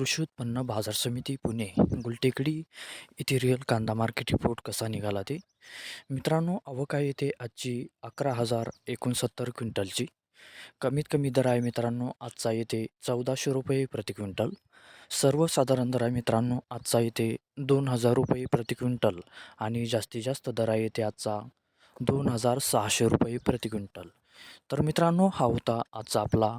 कृषी उत्पन्न बाजार समिती पुणे गुलटेकडी येथे रिअल कांदा मार्केट रिपोर्ट कसा निघाला ते? मित्रांनो अवका आहे येथे आजची अकरा हजार एकोणसत्तर क्विंटलची. कमीत कमी दर आहे मित्रांनो आजचा येथे चौदाशे रुपये प्रति क्विंटल. सर्वसाधारण दर आहे मित्रांनो आजचा येथे दोन हजार रुपये प्रति क्विंटल आणि जास्तीत जास्त दर आहे येथे आजचा दोन हजार सहाशे रुपये प्रति क्विंटल. तर मित्रांनो हा होता आजचा आपला